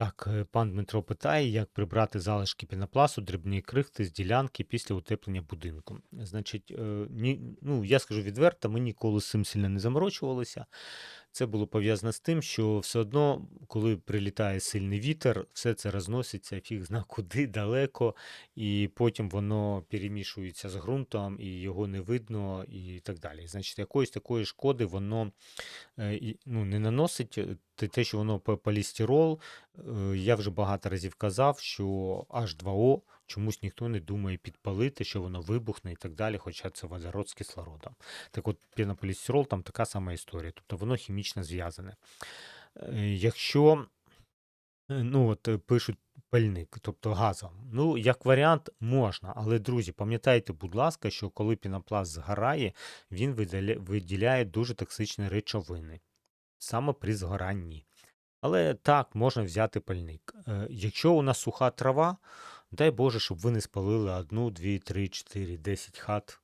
Так, е, пан Дмитро питає, як прибрати залишки пінопласту, дрібні крихти з ділянки після утеплення будинку. Значить, е, ні, ну, я скажу відверто, ми ніколи з цим сильно не заморочувалися. Це було пов'язано з тим, що все одно, коли прилітає сильний вітер, все це розноситься фіг зна куди далеко, і потім воно перемішується з ґрунтом, і його не видно, і так далі. Значить, якоїсь такої шкоди воно е, ну, не наносить. Е, Те, що воно полістирол, е, я вже багато разів казав, що H2O чомусь ніхто не думає підпалити, що воно вибухне і так далі, хоча це водород з кислородом. Так от пінополістирол там така сама історія, тобто воно хімічно зв'язане. Е, Якщо е, ну от е, пишуть пальник, тобто газом, ну як варіант можна, але друзі, пам'ятайте, будь ласка, що коли пінопласт згорає, він виділяє дуже токсичні речовини саме при згоранні. Але так, можна взяти пальник. Якщо у нас суха трава, дай Боже, щоб ви не спалили одну, дві, три, чотири, десять хат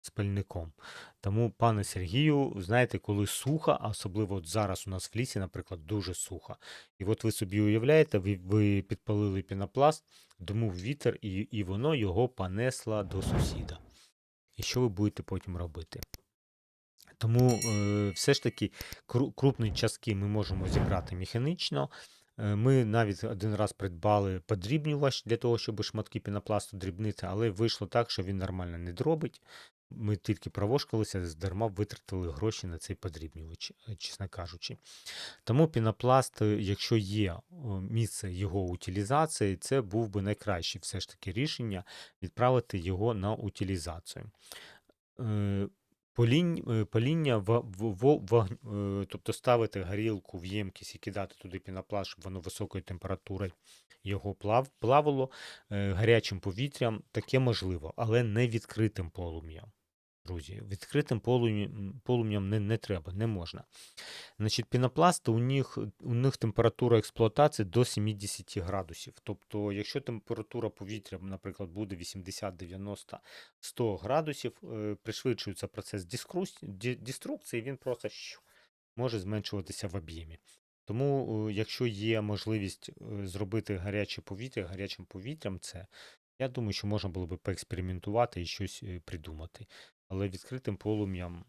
з пальником. Тому, пане Сергію, знаєте, коли сухо, а особливо от зараз у нас в лісі, наприклад, дуже сухо. І от ви собі уявляєте, ви, ви підпалили пінопласт, дмув вітер, і, і воно його понесло до сусіда. І що ви будете потім робити? Тому е, все ж таки кру- крупні частки ми можемо зібрати механічно. Е, Ми навіть один раз придбали подрібнювач для того, щоб шматки пінопласту дрібнити, але вийшло так, що він нормально не дробить. Ми тільки провошкалися, здарма витратили гроші на цей подрібнювач, е, чесно кажучи. Тому пінопласт, е, якщо є місце його утилізації, це був би найкраще все ж таки рішення відправити його на утилізацію. Полінь, е, паління, в, в, в, вогн- е, тобто ставити горілку в ємкість і кидати туди пінопласт, щоб воно високою температурою його плав, плавало е, гарячим повітрям, таке можливо, але не відкритим полум'ям. Друзі, відкритим полум'ям, не, не треба, не можна. Значить, пінопласти у них, у них температура експлуатації до 70 градусів. Тобто, якщо температура повітря, наприклад, буде 80, 90, 100 градусів, е, пришвидшується процес деструкції, він просто може зменшуватися в об'ємі. Тому, е, якщо є можливість е, зробити гаряче повітря гарячим повітрям, це я думаю, що можна було би поекспериментувати і щось придумати. Але відкритим полум'ям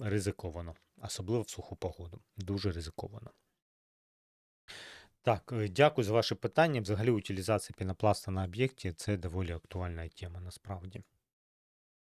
ризиковано, особливо в суху погоду. Дуже ризиковано. Так, е, дякую за ваше питання. Взагалі, утилізація пінопласта на об'єкті це доволі актуальна тема насправді.